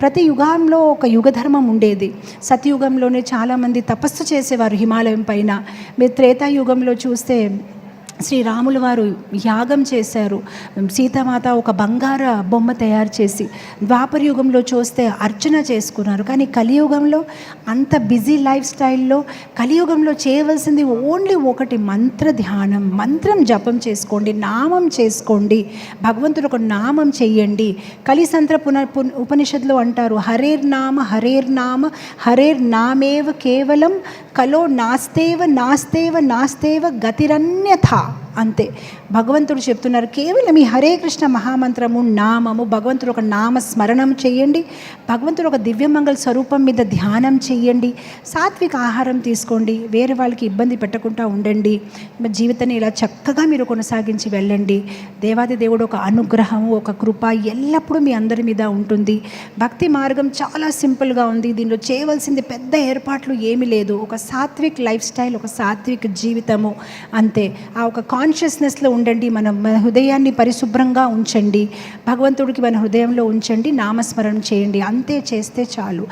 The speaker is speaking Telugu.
ప్రతి యుగంలో ఒక యుగధర్మం ఉండేది. సతయుగంలోనే చాలామంది తపస్సు చేసేవారు హిమాలయం పైన. మీరు త్రేతాయుగంలో చూస్తే శ్రీరాములు వారు యాగం చేశారు. సీతామాత ఒక బంగార బొమ్మ తయారు చేసి ద్వాపర యుగంలో చూస్తే అర్చన చేసుకున్నారు. కానీ కలియుగంలో అంత బిజీ లైఫ్ స్టైల్లో కలియుగంలో చేయవలసింది ఓన్లీ ఒకటి మంత్ర ధ్యానం. మంత్రం జపం చేసుకోండి నామం చేసుకోండి. భగవంతుడు ఒక నామం చెయ్యండి కలిసంత్ర పున పున్- అంటారు. హరేర్ నామ హరేర్ నామ హరేర్ నామేవ కేవలం කලෝ නාස්තේව නාස්තේව නාස්තේව ගතිරඤ්‍යතා అంతే. భగవంతుడు చెప్తున్నారు కేవలం ఈ హరే కృష్ణ మహామంత్రము నామము భగవంతుడు ఒక నామ స్మరణం చేయండి భగవంతుడు ఒక దివ్యమంగళ స్వరూపం మీద ధ్యానం చేయండి సాత్విక ఆహారం తీసుకోండి వేరే వాళ్ళకి ఇబ్బంది పెట్టకుండా ఉండండి మీ జీవితాన్ని ఇలా చక్కగా మీరు కొనసాగించి వెళ్ళండి. దేవాది దేవుడు ఒక అనుగ్రహము ఒక కృప ఎల్లప్పుడూ మీ అందరి మీద ఉంటుంది. భక్తి మార్గం చాలా సింపుల్గా ఉంది. దీనిలో చేయవలసింది పెద్ద ఏర్పాట్లు ఏమీ లేదు. ఒక సాత్విక్ లైఫ్ స్టైల్ ఒక సాత్విక్ జీవితము అంతే. ఆ ఒక కాన్ కాన్షియస్నెస్లో ఉండండి మన మన హృదయాన్ని పరిశుభ్రంగా ఉంచండి. భగవంతుడికి మన హృదయంలో ఉంచండి నామస్మరణ చేయండి. అంతే చేస్తే చాలు.